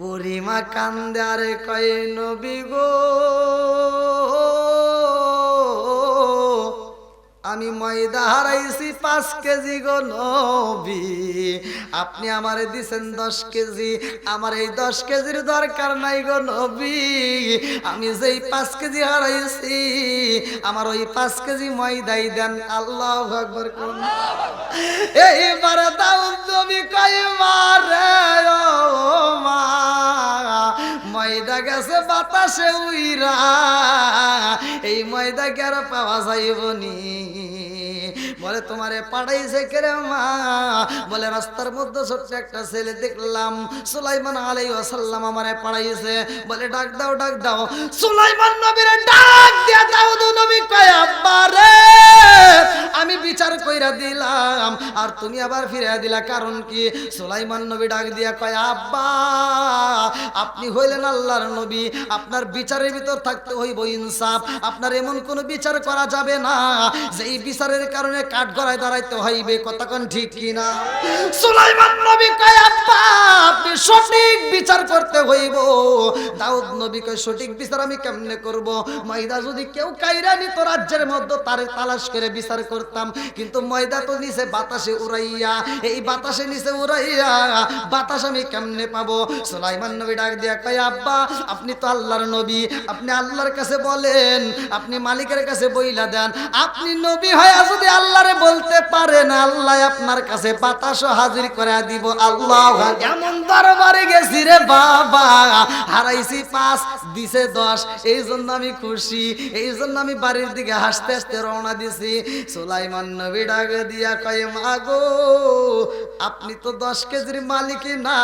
বুড়িমা কান্দার কয় নবী গো আমি ময়দা হারাইছি পাঁচ কেজি গো নবী। আপনি আমারে দিছেন দশ কেজি, আমার এই দশ কেজির দরকার নাই গো নবী। আমি যেই পাঁচ কেজি হারাইছি, আমার ওই পাঁচ কেজি ময়দাই দেন, আল্লাহ আকবর কোন। এইবার দাও নবী কই মারে ও মা। ময়দা গেছে বাতাসে উইরা। এই ময়দা কে আর পাওয়া যাইব নি? বলে, তোমারে পাঠাইছে কেরে মা? বলে, রাস্তার মধ্যে ছোট্ট একটা ছেলে দেখলাম, সুলাইমান আলাই ওয়াসাল্লাম আমারে পাঠাইছে। বলে, ডাক দাও ডাক দাও। সুলাইমান নবীরে ডাক দিয়া দাউদ নবী কয়, আব্বা রে, আমি বিচার কইরা দিলাম। আর তুমি আবার ফিরে দিলা। কারণ কি? সুলাইমান নবী ডাক দিয়া কয়, আব্বা, আপনি হইলেন আল্লাহর নবী। আপনার বিচারের ভিতর থাকতে হইব ইনসাফ। আপনার এমন কোনো বিচার করা যাবে না। যে এই বিচারের কারণে কাঠ গড়ায় দাঁড়াইতে হইবে। কতক্ষণ ঠিক কিনা? সুলাইমান নবী কয়, আব্বা, আপনি সঠিক বিচার করতে হইব। দাউদ নবী কয়, সঠিক বিচার আমি কেমনে করব? ময়দা যদি কেউ কাইরা নিত, রাজ্যের মধ্যে তারে তালাশ করে বিচার করতাম। কিন্তু ময়দা তো নিচে বাতাসে উড়াইয়া, এই বাতাসে নিচে উড়াইয়া, বাতাস আমি কেমনে পাবো? সুলাইমান নবী ডাক দিয়া কয়, আব্বা, আপনি তো আল্লাহর নবী। আপনি আল্লাহর কাছে বলেন, আপনি মালিকের কাছে বইলা দেন। আপনি নবী হয়ে যদি আল্লাহরে বলতে পারেন, আল্লাহ আপনার কাছে বাতাসও হাজির করে দিব। আল্লাহ, এমন দরবারে গেছি রে বাবা। হারাইছি পাঁচ, দিছে দশ। এই জন্য আমি খুশি। এই জন্য আমি বাড়ির দিকে হাসতে হাসতে রওনা দিছি। সুলাইমান নবী ডাক দিয়া কয় মাগো, আপনি তো দশ কেজির মালিকই না,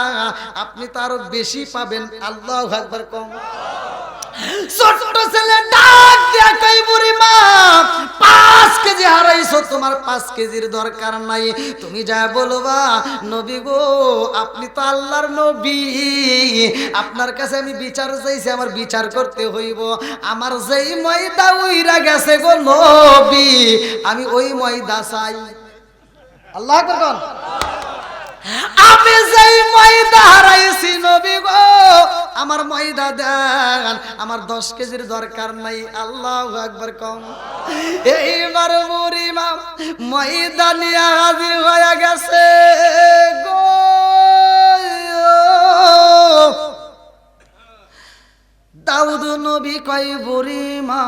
আপনি তো আরও বেশি পাবেন। আল্লাহ একবার কম। ছোট্ট ছেলে ডাক দিয়া কই বুড়ি মা, পাঁচ কেজি হারাইছো, তোমার পাঁচ কেজির দরকার নাই। তুমি যা বলবা, নবী গো, আপনি তো আল্লাহর নবী। আপনার কাছে আমি বিচার চাইছি, আমার বিচার করতে হইব। আমার যেই ময়দা উইরা গেছে গো নবী, আমি ওই ময়দা চাই। আল্লাহ করুন আমি যেই ময়দা হারাইছি নবী গো, আমার ময়দা দেন, আমার দশ কেজির দরকার নাই, আল্লাহ একবার কম এইবার বুড়িমা ময়দা নিয়ে হাজির হয়ে গেছে গো। দাউদ নবী কয় বুড়িমা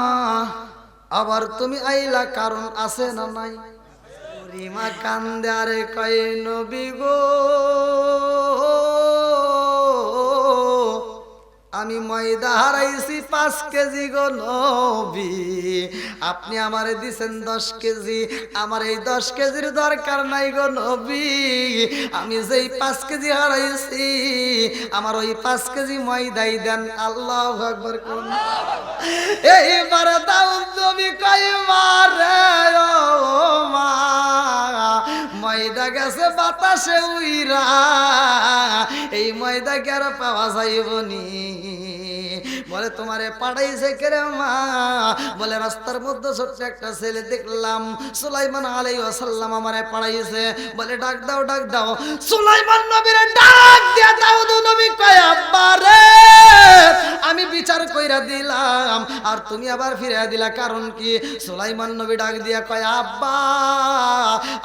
আবার তুমি আইলা কারণ আছে না নাই? বুড়িমা কান্দে, আরে কয় নবী গো। আমি ময়দা হারাইছি পাঁচ কেজি গো নবী। আপনি আমারে দিছেন দশ কেজি, আমার এই দশ কেজির দরকার নাই গো নবী। আমি যেই পাঁচ কেজি হারাইছি, আমার ওই পাঁচ কেজি ময়দাই দেন। আল্লাহ আকবর কোন। এইবার নবী কই মারে ও মা। ময়দা গেছে বাতাসে উইরা এই ময়দা কে আর পাওয়া যাইব নি বলে, তোমারে পাঠাইছে কেরে মা? বলে, রাস্তার মধ্যে ছোট্ট একটা ছেলে দেখলাম, সুলাইমান আলাই ওয়াসাল্লাম আমারে পাঠাইছে। বলে, ডাক দাও ডাক দাও। সুলাইমান নবীরে ডাক দিয়া দাউদ নবী কয়, আব্বা রে, আমি বিচার কইরা দিলাম, আর তুমি আবার ফিরে দিলা, কারণ কি? সুলাইমান নবী ডাক দিয়া কয়, আব্বা,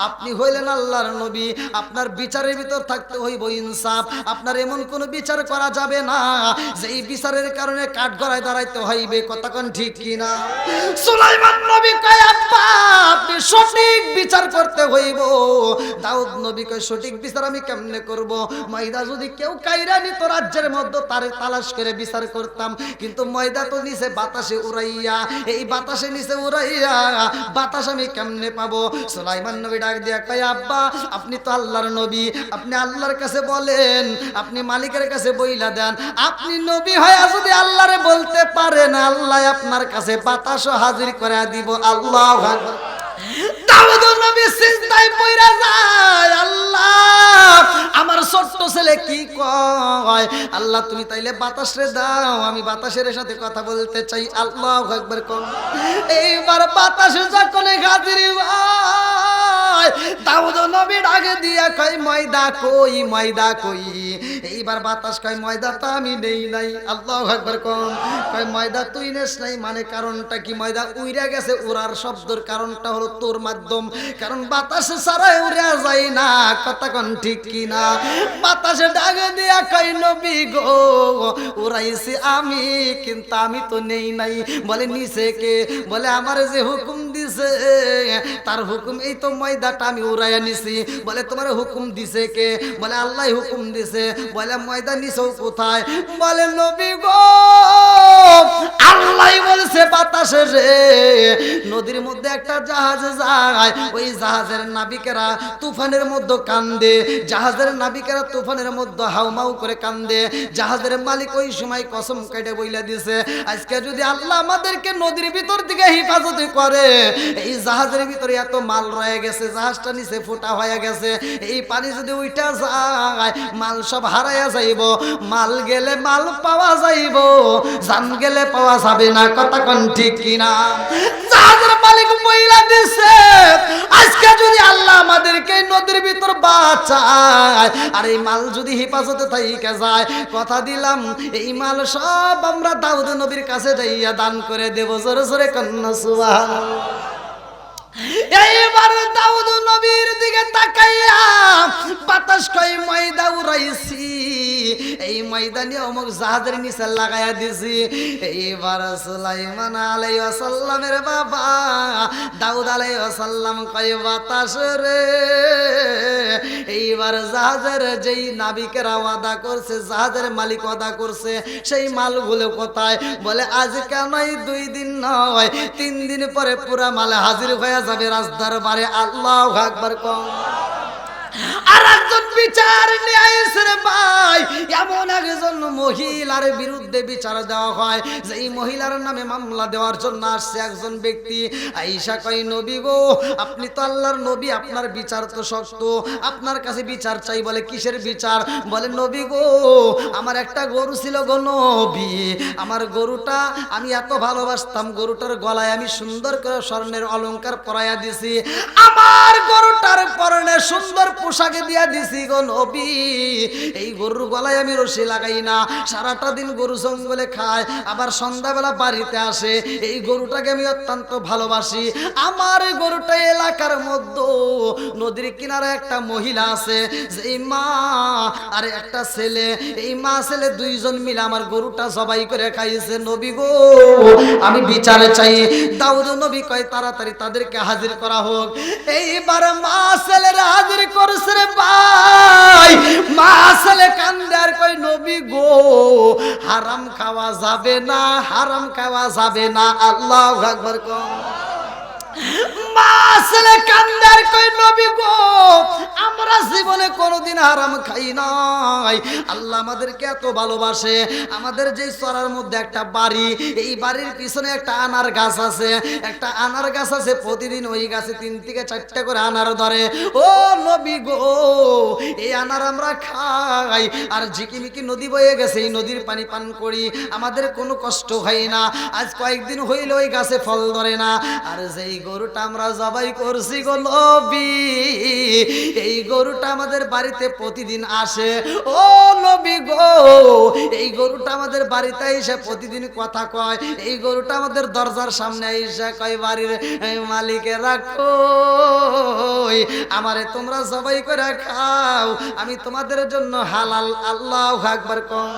আপনি হইলেন আল্লাহর নবী, আপনার বিচারের ভিতর থাকতে হইব ইনসাফ, আপনার এমন কোনো বিচার করা যাবে না যে এই বিচারের কারণে কাঠ গড়ায় দাঁড়াইতে হইবে কতক্ষণ ঠিক কিনা? সুলাইমান নবী কয়, আব্বা, আপনি সঠিক বিচার করতে হইব। দাউদ নবী কয়, সঠিক বিচার আমি কেমনে করব? ময়দা যদি কেউ কাইরা নিত, রাজ্যের মধ্যে তারে তালাশ করে বিচার করতাম। কিন্তু ময়দা তো নিচে বাতাসে উড়াইয়া, এই বাতাসে নিচে উড়াইয়া বাতাস আমি কেমনে পাবো? সুলাইমান নবী ডাক দিয়া কয়, আব্বা, আপনি তো আল্লাহর নবী। আপনি আল্লাহর কাছে বলেন, আপনি মালিকের কাছে বইলা দেন। আপনি নবী হয়ে যদি আল্লাহরে বলতে পারেন আল্লাহ আপনার কাছে বাতাসও হাজির করে দিব, আল্লাহ যায়, আল্লাহ, আমার ছেলে কি কয়? আল্লাহ, তুমি তাইলে আমি বাতাসের সাথে কথা বলতে চাই, আল্লাহ এইবার বাতাস যখন হাজির দিয়া ময়দা কই ময়দা কই? এইবার বাতাস কয়, ময়দা নেই নাই। কয়, ময়দা তুই নেস নাই? মানে কারণটা কি? ময়দা গেছে, উড়ার কারণটা হলো তোর মাধ্যম। কারণ বাতাসে সারাই উড়া যায় না, কথা কোন ঠিক কি না? বাতাসে ডাকে দিয়া কই নবী গো, উড়াইছি আমি, কিন্তু আমি তো নেই নাই। বলে নিচে কে? বলে, আমার যে হুকুম দিছে। তার হুকুম, এই তো ময়দাটা আমি উড়াইয়া নিছি। বলে, তোমার হুকুম দিছে কে? বলে, আল্লাহ হুকুম দিছে। বলে, ময়দা নিছো কোথায়? বলে, নবী গো, আল্লাহ বলছে বাতাসে রে। নদীর মধ্যে একটা জাহাজ যায়। ওই জাহাজের নাবিকেরা তুফানের মধ্যে কান্দে। জাহাজের নাবিকেরা তুফানের মধ্যে হাউমাউ করে কান্দে। জাহাজের মালিক ওই সময় কসম কেটে বইলা দিছে, আজকে যদি আল্লাহ আমাদেরকে নদীর ভিতর থেকে হেফাজত করে এই জাহাজের ভিতরে এত মাল রয়ে গেছে, জাহাজটা নিচে ফুটা হয়ে গেছে। এই পানি যদি উইটা যায়, মাল সব হারাইয়া যাইব। মাল গেলে মাল পাওয়া যাইব। জান গেলে পাওয়া যাবে না, কথা কোন ঠিক কিনা? জাহাজের মালিক বইলা দিছে, আজকে যদি আল্লাহ আমাদেরকে নদীর ভিতর বাঁচায়, আর এই মাল যদি হেফাজতে থাইকে যায়, কথা দিলাম, এই মাল সব আমরা দাউদ নবীর কাছে যাইয়া দান করে দেব, জোরে জোরে কন্যা, সুবহানাল্লাহ। এইবার দাউদ নবীর দিকে তাকাইয়া বাতাস কই ময়দা উড়াইছি। এই ময়দা নিয়ে অমুক জাহাজের নিচে লাগাইয়া দিছি। এইবার সুলাইমান আলাই সাল্লামের বাবা দাউদ আলাই সাল্লাম কই বাতাস রে। এইবার জাহাজের যেই নাবিকেরা ওয়াদা করছে, জাহাজের মালিক ওয়াদা করছে, সেই মালগুলো কোথায়? বলে আজ কেনই দুই দিন নয়, তিন দিন পরে পুরা মালে হাজির হয়ে যাবে রাজদার বারে আল্লাহ একবার কম। আর একজন বিচার নিয়ে ভাই। এমন একজন মহিলার বিরুদ্ধে বিচার দেওয়া হয় যে এই মহিলার নামে মামলা দেওয়ার জন্য আসছে একজন ব্যক্তি। আইসা নবী গো, আপনি তো আল্লাহর নবী, আপনার বিচার তো শক্ত। আপনার কাছে বিচার চাই বলে কিসের বিচার? বলে, নবী গো, আমার একটা গরু ছিল গো নবী। আমার গরুটা আমি এত ভালোবাসতাম, গরুটার গলায় আমি সুন্দর করে স্বর্ণের অলংকার পরাইয়া দিছি। আমার গরুটার পরনে সুন্দর পোশাকে দিয়া দিছি গো নবী। এই গরুর গলায় আমি রশি লাগাই না। সারাটা দিন গরু জঙ্গলে খায়, আবার সন্ধ্যাবেলা বাড়িতে আসে। এই গরুটাকে আমি অত্যন্ত ভালোবাসি। আমার গরুটা এলাকার মধ্যে। নদীর কিনারে একটা মহিলা আছে, যেই মা আর একটা ছেলে। এই মা ছেলে দুইজন মিলে আমার গরুটা সবাই করে খাইছে। নবী গো, আমি বিচারে চাই। দাউদ নবী, কয় তাড়াতাড়ি তাদেরকে হাজির করা হোক। এইবার মা ছেলেরা হাজির করছে রে ভাই, মা ছেলে কান্দে আর কই নবী গো, হারাম খাওয়া যাবে না, হারাম খাওয়া যাবে না। আল্লাহ আকবার কম প্রতিদিন ওই গাছে তিন থেকে চারটা করে আনার ধরে। ও নবী গো, এই আনার আমরা খাই। আর ঝিকিমিকি নদী বয়ে গেছে, এই নদীর পানি পান করি। আমাদের কোনো কষ্ট হয় না। আজ কয়েকদিন হইল ওই গাছে ফল ধরে না। আর যেই গরুটা আমরা জবাই করছি গো নবী। এই গরুটা আমাদের বাড়িতে প্রতিদিন আসে। ও নবী গো, এই গরুটা আমাদের বাড়িতে এসে প্রতিদিন কথা কয়। এই গরুটা আমাদের দরজার সামনে এসে কয়, বাড়ির মালিকে রাখো আমারে তোমরা জবাই করে খাও। আমি তোমাদের জন্য হালাল আল্লাহ একবার কম।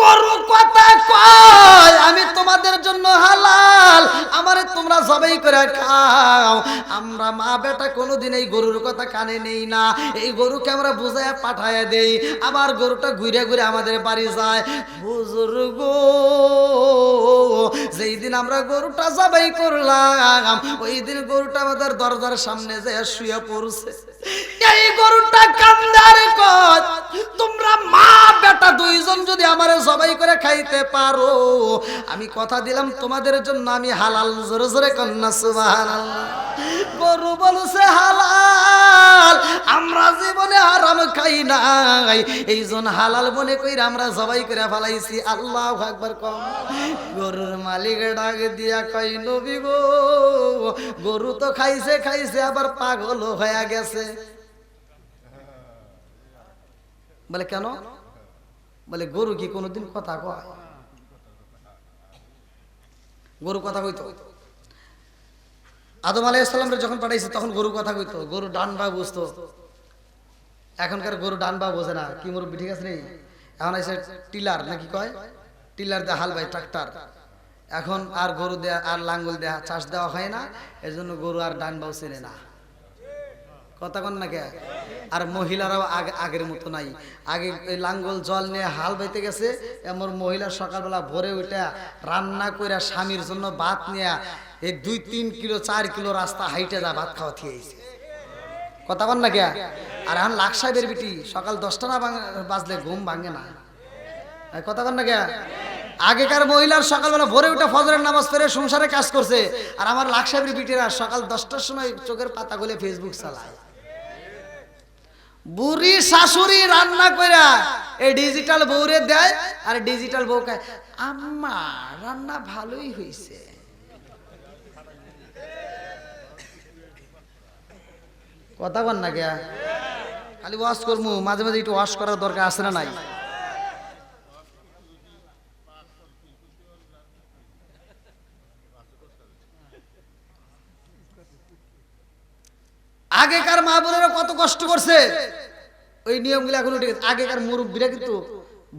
গরু কথা কয়, আমি তোমাদের জন্য হালাল, আমারে তোমরা সবাই করে খাও। আমরা মা বেটা কোনোদিন এই গরুর কথা কানে নেই না। এই গরুকে আমরা বুঝায় পাঠায় দেই। আবার গরুটা ঘুরে ঘুরে আমাদের বাড়ি যায়। বুজুর্গ, যেই দিন আমরা গরুটা জবাই করলাম, ওই দিন গরুটা আমাদের দরজার সামনে যে শুয়ে পড়ছে। এই গরুটা কান্দারে কয় তোমরা মা বেটা দুইজন যদি আমারে সবাই করে খাইতে পারো। আমি কথা দিলাম তোমাদের জন্য, আমি হালাল, জোরে জোরে কন্যা, সুবহানাল্লাহ। গরু বলছে, হালাল, আমরা জীবনে আরাম খাই নাই। এই জন হালাল মনে কইরা আমরা সবাই করে ফেলাইছি। আল্লাহ একবার কম। গরুর মালিক ডাক দিয়া কই নবী গো, গরু তো খাইছে খাইছে, আবার পাগল হয়ে গেছে। বলে, কেন? বলে, গরু কি কোনোদিন কথা কয়? গরু কথা কইতো। আদম আলাইসাল্লামরা যখন পাঠাইছে, তখন গরু কথা কইতো। গরু ডান বা বুঝতো। এখনকার গরু ডান বা বোঝে না। কি মুরব্বি, ঠিক আছে নেই এখন এসে টিলার নাকি কয়? টিলার দেয়া হাল ভাই, ট্রাক্টর। এখন আর গরু দেয়া, আর লাঙ্গল দেয়া, চাষ দেওয়া হয় না। এর জন্য গরু আর ডান বাউ চেনে না। কথা কন না কে? আর মহিলারাও আগে আগের মতো নাই। আগে লাঙ্গল জল নিয়ে হাল বাইতে গেছে, এমন মহিলা সকালবেলা ভোরে উঠে রান্না করে স্বামীর জন্য ভাত নিয়ে এই দুই তিন কিলো, চার কিলো রাস্তা হাইটে যা ভাত খাওয়া থিয়েছে কথা কন না কে? আর এখন লাখ সাহেবের বিটি, সকাল দশটা না বাজলে ঘুম ভাঙে না। কথা কন না কে? আগেকার মহিলার সকালবেলা ভোরে উঠে ফজরের নামাজ পড়ে সংসারে কাজ করছে, আর আমার লাখ সাহেবের বিটিরা সকাল দশটার সময় চোখের পাতা খুলে ফেসবুক চালায়। বুড়ি শাশুড়ি রান্না কইরা এই ডিজিটাল বউরে দেয় আর ডিজিটাল বউ খায় আম্মা, রান্না ভালোই হইছে। কথা বল না কে? খালি ওয়াশ করমু, মাঝে মাঝে একটু ওয়াশ করার দরকার আছে না নাই? আগেকার মা বোনেরা কত কষ্ট করছে? ওই নিয়মগুলো এখন উঠে গেছে আগেকার মুরব্বীরা কিন্তু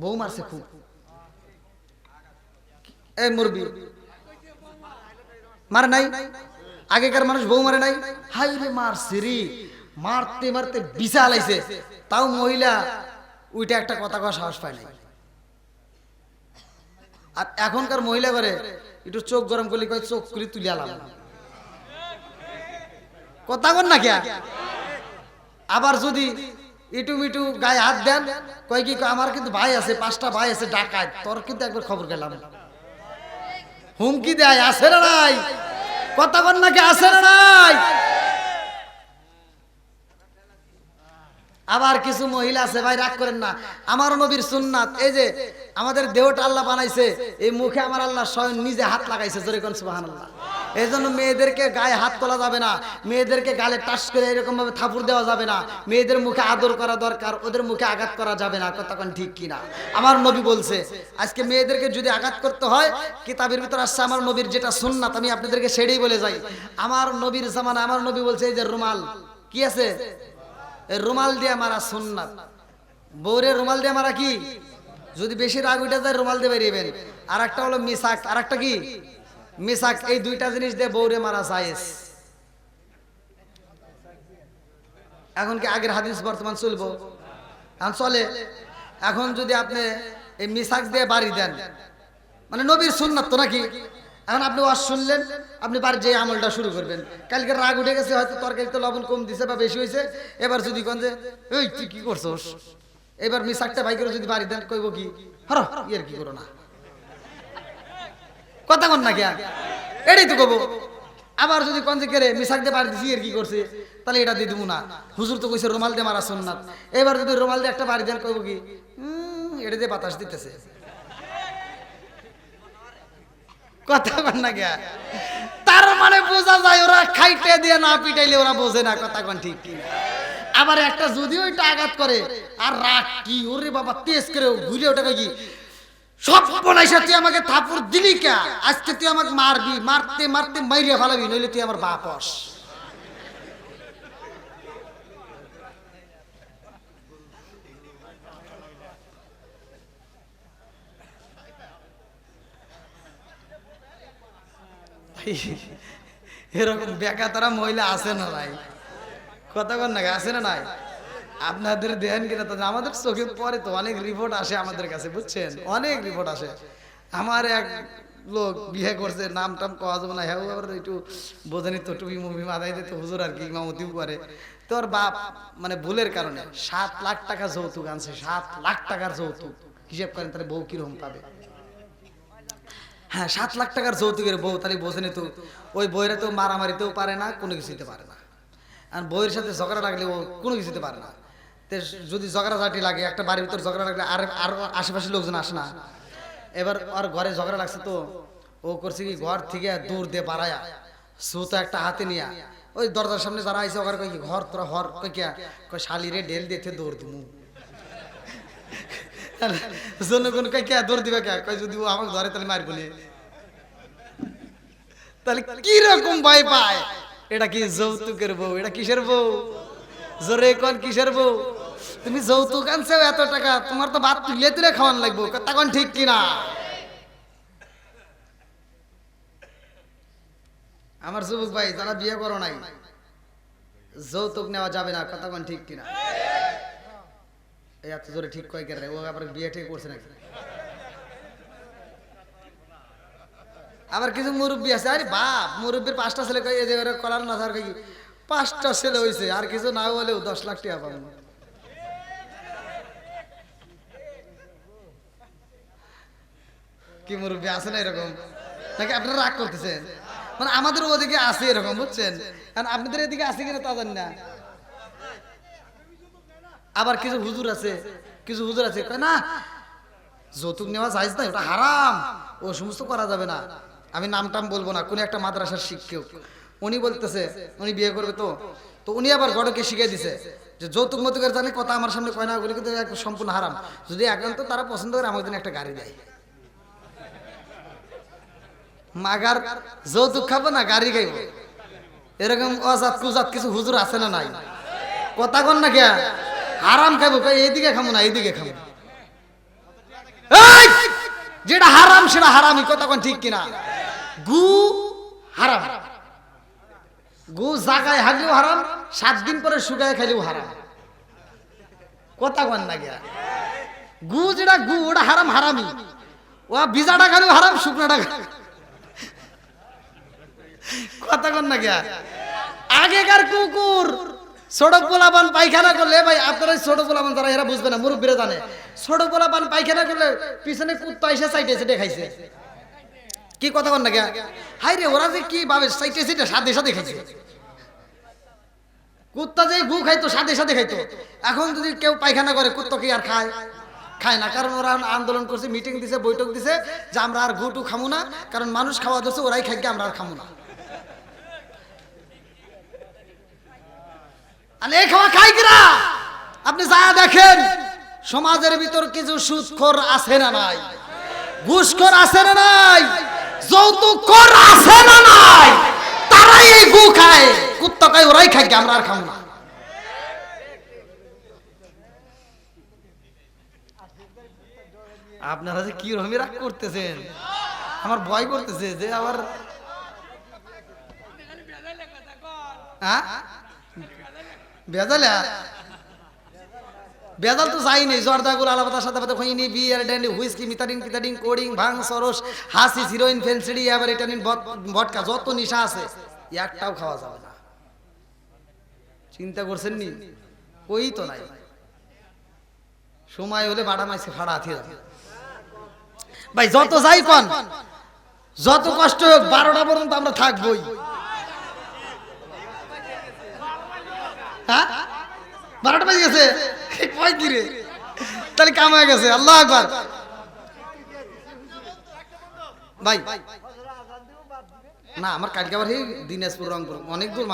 বউ মারছে খুব। এই মুরব্বী, মারে নাই? আগেকার মানুষ বউ মারে নাই? হাই রে মারছে রে মারতে মারতে বিশাল আইছে। তাও মহিলা, ওইটা একটা কথা কওয়া সাহস পায় নাই। আর এখনকার মহিলা করে একটু চোখ গরম করলে কয়, চোখ করে তুলে আলাম কথা কন না আবার যদি ইটু মিটু গায়ে হাত দেন, কয় কি আমার কিন্তু ভাই আছে, পাঁচটা ভাই আছে ডাকায় তোর কিন্তু একবার খবর গেলাম হুমকি দেয়, আছে না নাই? কথা কন নাকি আছে না নাই? আবার কিছু মহিলা আছে, ভাই, রাগ করেন না। আমার নবীর সুন্নাত, এই যে আমাদের দেহটা আল্লাহ বানাইছে, এই মুখে আমার আল্লাহ স্বয়ং নিজে হাত লাগাইছে, জোরে কোন সুবহানাল্লাহ। এই জন্য মেয়েদেরকে গায়ে হাত তোলা যাবে না, মেয়েদেরকে গালে টাস করে এরকম ভাবে থাপুর দেওয়া যাবে না। মেয়েদের মুখে আদর করা দরকার, ওদের মুখে আঘাত করা যাবে না কতক্ষণ ঠিক কিনা? আমার নবী বলছে, আজকে মেয়েদেরকে যদি আঘাত করতে হয়, কিতাবের ভিতর আসছে আমার নবীর যেটা সুন্নাত, আমি আপনাদেরকে সেটাই বলে যাই। আমার নবীর জামানা আমার নবী বলছে, এই যে রুমাল, কি আছে? রুমাল দিয়ে মারা সুন্নাত। বৌরে রুমাল দিয়ে মারা কি? যদি বেশি রাগ উঠে যায়, রুমাল দিয়ে বেরিয়েবেন আর একটা হলো মিসাক আর একটা কি? মিসাক, এই দুইটা জিনিস দিয়ে বৌরে মারা সাইজ এখন কি আগের হাদিস বর্তমান চলবো? এখন চলে। এখন যদি আপনি এই মিসাক দিয়ে বাড়ি দেন মানে নবীর সুন্নাত তো নাকি? এখন আপনি ওয়াজ শুনলেন আপনি বাড়ির যে আমলটা শুরু করবেন। কালকে রাগ উঠে গেছে হয়তো তরকারিতে লবণ কম দিছে বা বেশি হয়েছে। এবার যদি কোন যে এই তুই কি করছস? এবার মিসাকটা ভাই করে যদি বাড়ি দেন কইব কি হর ইয়ের কি করো না? কথা কন না কেন এটাই তো কব। আবার যদি কোন যে কেরে মিশাক দিয়ে বাড়ি দিছি এর কি করছে? তাহলে এটা দিয়ে দিব না। হুজুর তো কইছে রুমাল দিয়ে মারা সুন্নাত। এবার যদি রুমাল দিয়ে একটা বাড়ি দেন কইব কি "হুম, এটা দিয়ে বাতাস দিতেছে। কথা কন না গিয়া তার মানে বোঝা যায় ওরা খাইতে দিয়ে না পিটাইলে ওরা বোঝে না, কথা কন ঠিক কি আবার একটা যদি ওইটা আঘাত করে, আর রাগ কি? ওরে বাবা, তেজ করে ঘুরে ওটা কই কি? সব বনাইছে তুই আমাকে থাপুর দিলি কে আজকে তুই আমাকে মারবি, মারতে মারতে মাইরিয়া ফালাবি, নইলে তুই আমার বাপস এরকম বেকাতারা মহিলা আছে না নাই কথা না, আছে না নাই? আপনাদের দেন কিনা তো আমাদের চোখে পরে তো অনেক রিপোর্ট আসে আমাদের কাছে, বুঝছেন? অনেক রিপোর্ট আসে। আমার এক লোক বিয়ে করছে নাম টাম কওয়া যাবে না হ্যাঁ একটু বোঝেনি তো, টুপি মুভি মাথায় দিতে, হুজুর আর কি, ইমামতিও করে। তোর বাপ মানে ভুলের কারণে সাত লাখ টাকা যৌতুক আনছে, সাত লাখ টাকার যৌতুক। হিসেব করেন তাহলে বউ কীরকম পাবে? হ্যাঁ সাত লাখ টাকার যৌতুকের বউ তাহলে বোঝেনি তো। ওই বইয়েরা তো মারামারিতেও পারে না, কোনো কিছু দিতে পারে না। আর বইয়ের সাথে ঝগড়া লাগলে ও কোনো কিছু দিতে পারে না। তো যদি ঝগড়াঝাটি লাগে, একটা বাড়ির ভিতর ঝগড়া লাগলে আর আর আশেপাশের লোকজন আসে না। এবার আর ঘরে ঝগড়া লাগছে তো, ও করছে কি, ঘর থেকে দূর দিয়ে বাড়ায়া, সুতো একটা হাতে নিয়া, ওই দরজার সামনে যারা আইসে ওখানে কই ঘর তোরা হর কই কিয়া কই শালি রে ডেল দিতে দৌড় দিমু। জনগণ কই কে দৌড় দিবে কে? কই যদি ও আমাকে ধরে, তাহলে মারবো নে। তাহলে কি রকম পায়? এটা কি যৌতুকের বউ? এটা কিসের বউ? জোরে কিসের বউ? তুমি যৌতুক আনছো এত টাকা, তোমার তো ভাত তুলে তুলে খাওয়ান লাগবো। তখন ঠিক কিনা? আমার যুবক ভাই, যারা বিয়ে করো নাই, যৌতুক নেওয়া যাবে না কতক্ষণ ঠিক কিনা? এত জোরে ঠিক কয় কেন ও আবার বিয়ে ঠিক করছে নাকি? আবার কিছু মুরব্বী আছে। আরে বাপ, মুরব্বীর পাঁচটা ছেলে ওরা না কই পাঁচটা ছেলে হয়েছে আর কিছু না হলেও দশ লাখ টাকা পাবো। কি মুরব্বী আছে না এরকম? নাকি আপনারা রাগ করতেছেন? মানে আমাদের ওদিকে আছে এরকম, বুঝছেন? কারণ আপনাদের এদিকে আছে কিনা তা জানি না। আবার কিছু হুজুর আছে, কিছু হুজুর আছে না, যৌতুক নেওয়া যাইজ না ওটা হারাম, ও সমস্ত করা যাবে না। আমি নাম টাম বলব না, কোন একটা মাদ্রাসার শিক্ষক, উনি বলতেছে, উনি বিয়ে করবে তো? তো উনি আবার গড়কে শিখিয়ে দিছে যে, যৌতুক মতুকের জানে কথা আমার সামনে কয় না কিন্তু সম্পূর্ণ হারাম। যদি একান্ত তারা পছন্দ করে আমার জন্য একটা গাড়ি দেয়। মাগার, যৌতুক খাব না, গাড়ি খাইব এরকম অজাত কুজাত কিছু হুজুর আছে না নাই? কথা কন না কে হারাম খাব এইদিকে খাব না, এইদিকে এই! যেটা হারাম, সেটা হারামই, কথা কোন ঠিক কিনা? গু হারাম। গু জাগায় হাগলেও হারাম, সাত দিন পরে শুকায় খাইলেও হারাম। কথা কন না গিয়া? গু যেটা গু, ওটা হারাম হারামি ও ভিজাটা খাইলেও হারাম, শুকনাটা কথা কন না গিয়া? আগেকার কুকুর ছোট পোলাপান পায়খানা করলে ভাই আপনারা ছোট পোলাপান যারা, এরা বুঝবে না জানে। পায়খানা করলে পিছনে কুত্তা এসে কি কথা না গিয়া হাই রে, ওরা যে কি ভাবে সাথে সাথে খাইছে। কুত্তা যে গু খাইতো, সাথে সাথে খাইতো। এখন যদি কেউ পায়খানা করে, কুত্তা কি আর খায়? খায় না, কারণ ওরা আন্দোলন করছে মিটিং দিছে, বৈঠক দিছে, যে আমরা আর গুটু খামু না, কারণ মানুষ খাওয়া ধরছে, ওরাই খাইকে, আমরা আর খামু না। খাওয়া খাই কিনা আপনি যা দেখেন, সমাজের ভিতর কিছু সুদখোর আছে না নাই? ঘুষখোর আছে না নাই? যৌতুকখোর আছে না নাই? তারাই এই গু খায়, কুত্তা খায়, ওরাই খায় আমরা আর খাব না? আপনারা যে কি রকমই রাগ করতেছেন? আমার ভয় করতেছে যে আবার হ্যাঁ? বেজালা? বেজাল তো যাই নেই জর্দা গুল আলাপাতা সাদা পাতা খইনি বিয়ার ড্যান্ডি, হুইস্কি মিতাডিন কিতাডিন কোডিং ভাং সরস, হাসি হিরোইন ফেন্সিডি, এবার এটানিন ভটকা যত নিশা আছে, একটাও খাওয়া যাবে না। চিন্তা করছেন নি? ওই তো নাই। সময় হলে বাড়া মাইছে ফাড়া হাতিয়ে যাবে ভাই, যত যাই কন, যত কষ্ট হোক, বারোটা পর্যন্ত আমরা থাকবই। হ্যাঁ? বারোটা গেছে। তাহলে গেছে। আল্লাহ একবার ভাই। না, আমার কালকে আবার দিনাজপুর, রংপুর। অনেক দূর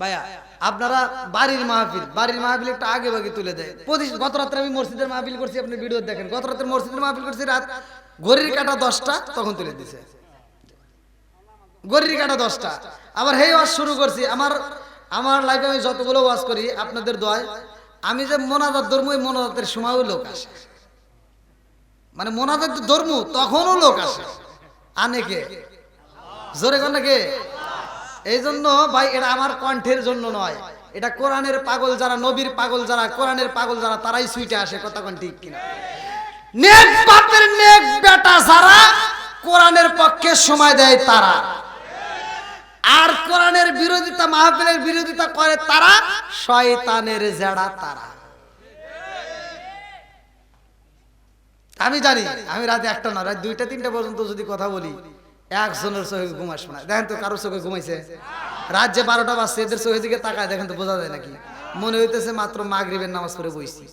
ভাইয়া, আপনারা বাড়ির মাহফিল বাড়ির মাহফিল একটু আগে ভাগে তুলে দেয়। প্রতি গত রাত্রে আমি মসজিদের মাহফিল করছি, আপনি ভিডিও দেখেন। গত রাত্রে মসজিদের মাহফিল করছি রাত, ঘড়ির কাটা দশটা, তখন তুলে দিছে। গড়ির কাটা দশটা। আবার হেই ওয়াজ শুরু করছি, আমার আমার লাইফে আমি যতগুলো ওয়াজ করি, আপনাদের দোয়ায়, আমি যে মোনাজাত ধর্ম, ওই মোনাজাতের সময়ও লোক আসে। মানে মোনাজাত ধর্ম, তখনও লোক আসে। আনেকে জোরে কন কে? এই জন্য ভাই, এটা আমার কণ্ঠের জন্য নয়। এটা কোরআনের পাগল যারা, নবীর পাগল যারা, কোরআনের পাগল যারা, তারাই সুইটে আসে, কথা কোন ঠিক কিনা? নেক বাপের নেক বেটা যারা, কোরআনের পক্ষে সময় দেয় তারা। আর কোরআনের বিরোধিতা, মাহফিলের বিরোধিতা করে তারা শয়তানের জেড়া তারা। আমি জানি, আমি রাতে একটা না রাত দুইটা, তিনটা পর্যন্ত যদি কথা বলি, একজনের চোখে ঘুমাস না। দেখেন তো কারোর চোখে ঘুমাইছে রাজ্যে বারোটা বাজছে, এদের চোখে দিকে তাকায়, দেখেন তো বোঝা যায় নাকি? মনে হইতেছে মাত্র মাগরিবের নামাজ পড়ে বইছি।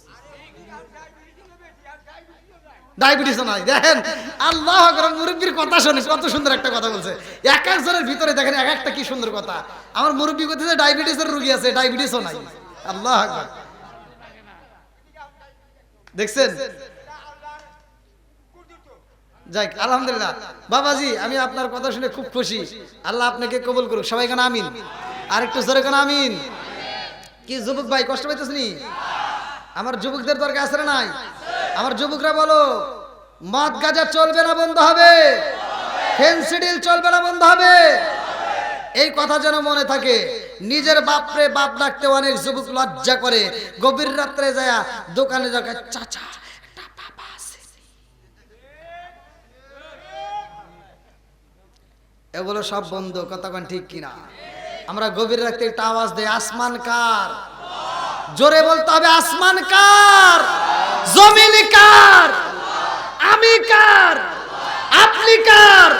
ডায়াবেটিসও নাই। দেখেন আল্লাহ আকবার, মুরব্বির কথা শুনিস কত সুন্দর একটা কথা বলছে। এক একজনের ভিতরে দেখেন এক একটা কি সুন্দর কথা। আমার মুরব্বি করতেছে ডায়াবেটিসের রোগী আছে ডায়াবেটিসও নাই। আল্লাহ। দেখছেন? যাক আলহামদুলিল্লাহ। বাবাজি আমি আপনার কথা শুনে খুব খুশি। আল্লাহ আপনাকে কবুল করুক। সবাই কেন আমিন? আর একটু জোরে কেন আমিন? কি যুবক ভাই কষ্ট পাইতেছ নি? আমার যুবকদের দরকার আছে নাই? আমার যুবকরা বলো, মদ গাজা চলবে না বন্ধ হবে। ফেন্সিডিল চলবে না বন্ধ হবে। এই কথা যেন মনে থাকে, নিজের বাপরে বাপ ডাকতে অনেক যুবক লজ্জা করে। গভীর রাত্রে যায় দোকানে যাকে চাচা এগুলো সব বন্ধ কতক্ষণ ঠিক কিনা? আমরা গভীর রাত্রে একটা আওয়াজ দেয়, আসমান কার? জোরে বলতে হবে, আসমান কার? জমিন কার? আমি কার? আপনি কার?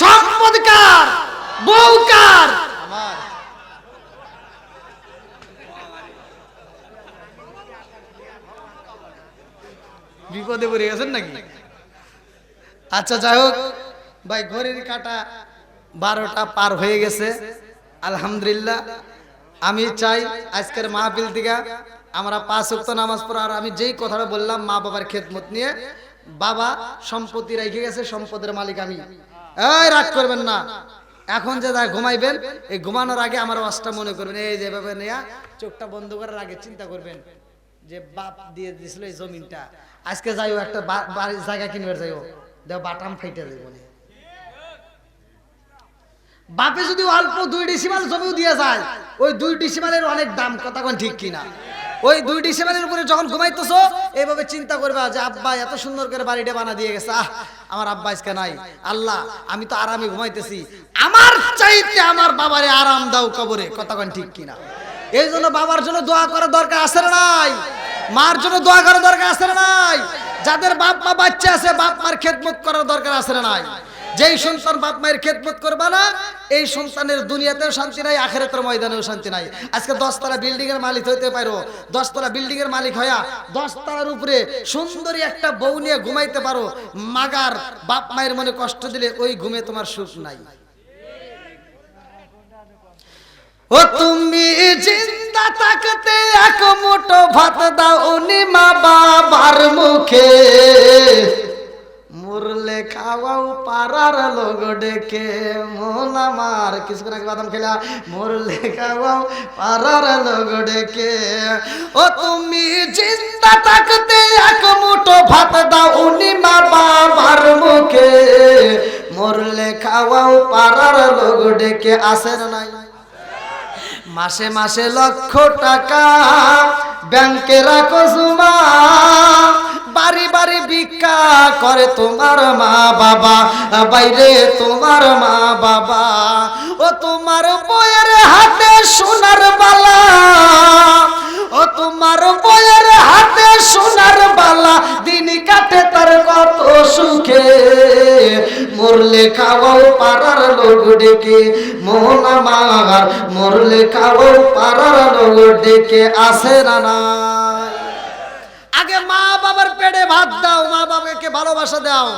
সম্পদ কার? বউ কার? বিপদে পড়ে গেছেন নাকি? আচ্ছা যাই হোক, ভাই, ঘড়ির কাটা বারোটা পার হয়ে গেছে। আলহামদুলিল্লাহ আমি চাই আজকের মাহফিল থেকে আমরা পাঁচ উক্ত নামাজ পড়া, আর আমি যেই কথাটা বললাম মা বাবার খেদমত নিয়ে, বাবা সম্পত্তি রেখে গেছে, সম্পদের মালিক আমি। এই, রাগ করবেন না। এখন যে যা ঘুমাইবেন, এই ঘুমানোর আগে আমার ওয়াজটা মনে করবেন। এই যেভাবে নেয়া, চোখটা বন্ধ করার আগে চিন্তা করবেন যে বাপ দিয়ে দিছিল এই জমিনটা। আজকে যাইও, একটা জায়গা কিনবে যাইও। দেও বাটাম ফাইটে বলে বাপে যদি অল্প দুই ডিসিমাল জমিও দিয়ে যায়, ওই দুই ডিসিমালের অনেক দাম, কথা কোন ঠিক কিনা? ওই দুই ডিসিমালের উপরে যখন ঘুমাইতেছো, এইভাবে চিন্তা করবা যে, আব্বা, এত সুন্দর করে বাড়িটা বানা দিয়ে গেছে। আহ, আমার আব্বা আজকে নাই। আল্লাহ, আমি তো আরামে ঘুমাইতেছি। আমার চাইতে আমার বাবারে আরাম দাও কবরে। কথা কোন ঠিক কিনা? এই জন্য বাবার জন্য দোয়া করার দরকার আছে নাই? মার জন্য দোয়া করার দরকার আছে নাই? যাদের বাপ মা বাচ্চা আছে বাপ মার খেদমত করার দরকার আছে নাই? যেই সন্তান বাপ মায়ের খেদমত করবে না, এই সন্তানের দুনিয়াতেও শান্তি নাই, আখেরাতের ময়দানেও শান্তি নাই। আজকে দশতলা বিল্ডিং এর মালিক হইতে পারো। দশতলা বিল্ডিং এর মালিক হইয়া দশতলার উপরে সুন্দরী একটা বউ নিয়ে ঘুমাইতে পারো। মাগার বাপ মায়ের মনে কষ্ট দিলে ওই ঘুমে তোমার সুখ নাই। ও তুমি জিন্দা থাকতে এক মুঠো ভাত দাও মা বাবার মুখে। মুরলে খাওয়াও পারার লোক ডেকে মন আমার কিছুক্ষণ আগে বাদাম খেলা। মুরলে খাওয়াও পারার লোক ডেকে, ও তুমি চিন্তা থাকতে এক মুঠো ভাত দাও উনি মা বাবার মুখে। মরলে খাওয়াও পারার লোক ডেকে আসেন নাই? মাসে মাসে লক্ষ টাকা ব্যাংকে রাখো জমা। বাড়ি বাড়ি ভিক্ষা করে তোমার মা বাবা। বাইরে তোমার মা বাবা। ও তোমার বইয়ের হাতে সোনার বালা। ও তোমার বইয়ের হাতে সোনার বালা। দিন কাটে তার কত সুখে। মরলে খাওয়াও পাড়ার লোক ডেকে। মোহন আমার মরলে খাওয়াও পাড়ার লোক ডেকে। আসে না? আগে মা বাবার পেটে ভাত দাও, মা বাবাকে ভালোবাসা দাও।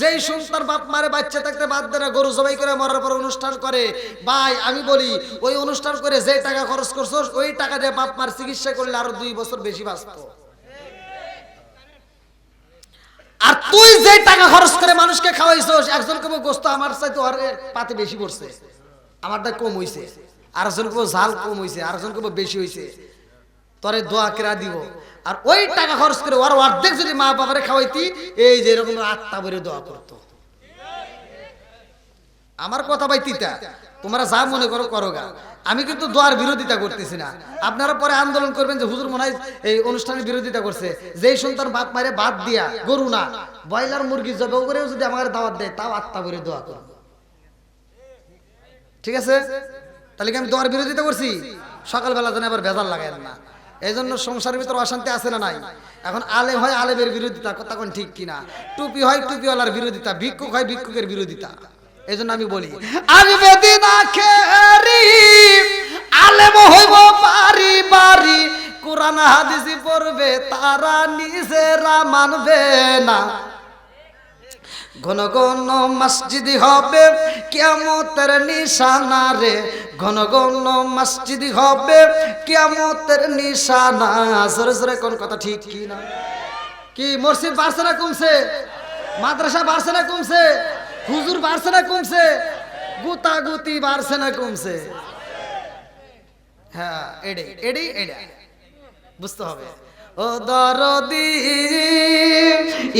যেই সন্তান বাপ মারে বাচ্চা থাকতে বাদ দেয় না, গরু জবাই করে মরার পর অনুষ্ঠান করে। ভাই, আমি বলি, ওই অনুষ্ঠান করে যে টাকা খরচ করছ, ওই টাকা দিয়ে বাপ মার চিকিৎসা করলে আরও দুই বছর বেশি বাঁচতো। আর তুই যে টাকা খরচ করে মানুষকে খাওয়াইছস, একজন কেবো গোস্ত আমার চাইতে ওর পাতে বেশি পড়ছে। আমারটা কম হইছে আর একজন কেবো ঝাল কম হইছে। আর একজন কেবো বেশি হইছে। তরে দোয়া কেরা দিব? আর ওই টাকা খরচ করে ওর অর্ধেক যদি মা বাবারে খাওয়াইতি, এই যে এরকম আত্মা ভরে দোয়া করতো। আমার কথা ভাই তিতা তোমরা যা মনে করো করো গা আমি কিন্তু দোয়ার বিরোধিতা করতেছি না। আপনারা পরে আন্দোলন করবেন যে হুজুর মনে এই অনুষ্ঠানের বিরোধিতা করছে। যেই সন্তান বাপ মারে বাদ দিয়া গরু না, ব্রয়লার মুরগি জবাই করেও যদি আমার দাওয়াত দেয়, তাও আত্মা ভরে দোয়া করব ঠিক আছে? তাহলে কি আমি দোয়ার বিরোধিতা করছি? সকালবেলা যেন আবার ভেজাল লাগাই না। এই জন্য সংসারের ভিতরে অশান্তি আছে না নাই? এখন আলেম হয় আলেমের বিরোধিতা, কথা তখন ঠিক কিনা? টুপি হয় টুপিওয়ালার বিরোধিতা, ভিক্ষুক হয় ভিক্ষুকের বিরোধিতা। এই জন্য আমি বলি আসবে খেরি, আলেম হইব পারি পারি কোরআন হাদিস পড়বে তারা নিজেরা মানবে না। ঘন ঘন মসজিদ হবে কেমতের নিশানা রে ঘন ঘন মসজিদ হবে কেমতের নিশানা। সরে সরে কোন কথা ঠিক কি না? কি, মসজিদ বাড়ছে না কমছে? মাদ্রাসা বাড়ছে না কমছে? হুজুর বাড়ছে না কমছে? গুতা গুতি বাড়ছে না কমছে? হ্যাঁ এডে, এডি, এডা। বুঝতে হবে। ও দরদি,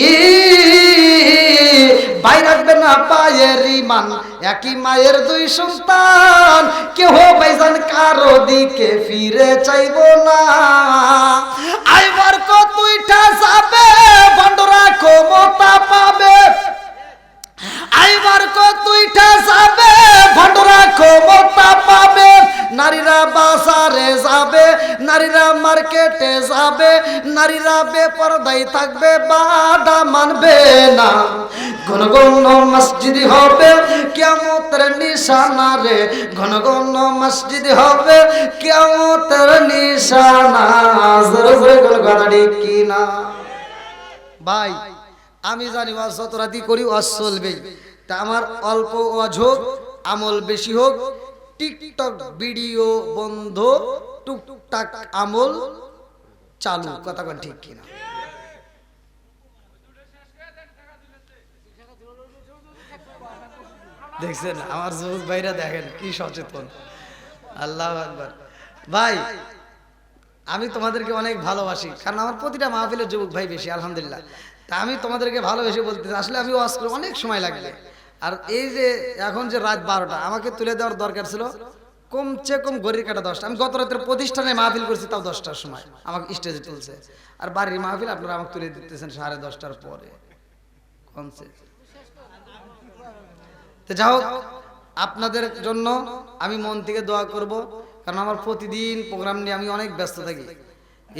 ই ভাই রাখবে না পায়ের ইমান একই মায়ের দুই সন্তান। কেহ ভাইজান কারও দিকে ফিরে চাইব না। আইবার কতুইটা যাবে বন্ডরা ক্ষমতা পাবে। আইবার কতুইটা যাবে ভণ্ডরা ক্ষমতা পাবে। নারীরা বাজারে যাবে, নারীরা মার্কেটে যাবে, নারীরা বেপরদাই থাকবে, বাধা মানবে না। ঘন ঘন মসজিদ হবে কেমতের নিশানা রে ঘন ঘন মসজিদ হবে কেমতের নিশানা জোরে গাড়ি কিনা। ভাই, আমি জানি ওয়াজ যত রাতি করি, ওয়াজ চলবেই। তা আমার অল্প ওয়াজ হোক, আমল বেশি হোক, টিকটক ভিডিও বন্ধ, টুকটাক আমল চালু, কথা ঠিক কিনা। দেখছেন, আমার যুবক ভাইরা দেখেন, কি সচেতন। আল্লাহ আকবার। ভাই, আমি তোমাদেরকে অনেক ভালোবাসি, কারণ আমার প্রতিটা মাহফিলের যুবক ভাই বেশি, আলহামদুলিল্লাহ। তা আমি তোমাদেরকে ভালোবেসে বলতে আসলে আমি ওয়াজ করে, অনেক সময় লাগবে আর এই যে এখন যে রাত বারোটা, আমাকে তুলে দেওয়ার দরকার ছিল কমছে কম গড়ির কাটা দশটা। আমি গত রাতের প্রতিষ্ঠানে মাহফিল করছি, তাও দশটার সময়, আমাকে স্টেজে তুলছে। আর বাড়ির মাহফিল আপনারা আমাকে তুলে দিতেছেন সাড়ে দশটার পরে। কমছে তো যাই হোক, আপনাদের জন্য আমি মন থেকে দোয়া করব, কারণ আমার প্রতিদিন প্রোগ্রাম নিয়ে আমি অনেক ব্যস্ত থাকি।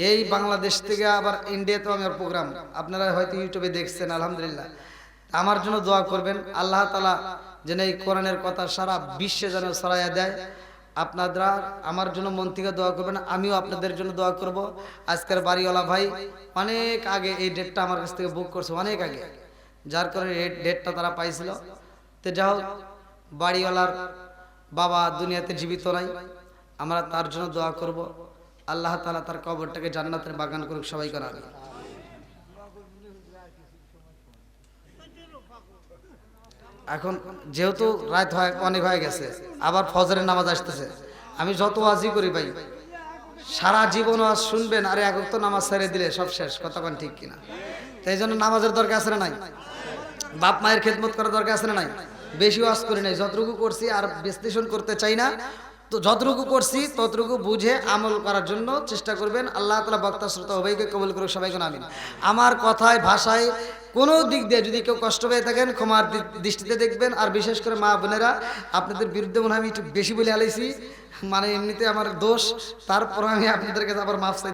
এই বাংলাদেশ থেকে আবার ইন্ডিয়াতেও আমার প্রোগ্রাম, আপনারা হয়তো ইউটিউবে দেখছেন, আলহামদুলিল্লাহ। আমার জন্য দোয়া করবেন, আল্লাহ তালা যেন এই কোরআনের কথা সারা বিশ্বে যেন ছড়াইয়া দেয়। আপনারা আমার জন্য মন থেকে দোয়া করবেন, আমিও আপনাদের জন্য দোয়া করব। আজকের বাড়িওয়ালা ভাই অনেক আগে এই ডেটটা আমার কাছ থেকে বুক করছে, অনেক আগে। যার কারণে এই ডেটটা তারা পাইছিল। তো যা হোক বাড়িওয়ালার বাবা দুনিয়াতে জীবিত নাই, আমরা তার জন্য দোয়া করব। আল্লাহ তালা তার কবরটাকে জান্নাতের বাগান করুক, সবাই করা এখন যেহেতু রাত হয়, অনেক হয়ে গেছে, আবার ফজরের নামাজ আসতেছে। আমি যত আজই করি ভাই, সারা জীবন আজ শুনবেন, আরে এক তো নামাজ ছেড়ে দিলে সব শেষ কতক্ষণ ঠিক কিনা? তাই জন্য নামাজের দরকার আছে না নাই? বাপ মায়ের খেদমত করার দরকার আছে না নাই? বেশি ওয়াজ করি নাই, যতটুকু করছি আর বিশ্লেষণ করতে চাই না। তো যতটুকু করছি, ততটুকু বুঝে আমল করার জন্য চেষ্টা করবেন। আল্লাহ তালা বক্তা শ্রোতা উভয়কে কবল করুক, সবাইকে নামিন আমার কথায়, ভাষায় কোনো দিক দিয়ে যদি কেউ কষ্ট পেয়ে থাকেন, ক্ষমার দৃষ্টিতে দেখবেন। আর বিশেষ করে মা বোনেরা, আপনাদের বিরুদ্ধে মনে হয় আমি একটু বেশি বলে আলাইছি। মানে এমনিতে আমার দোষ, তারপর আমি আপনাদের কাছে আবার মাফ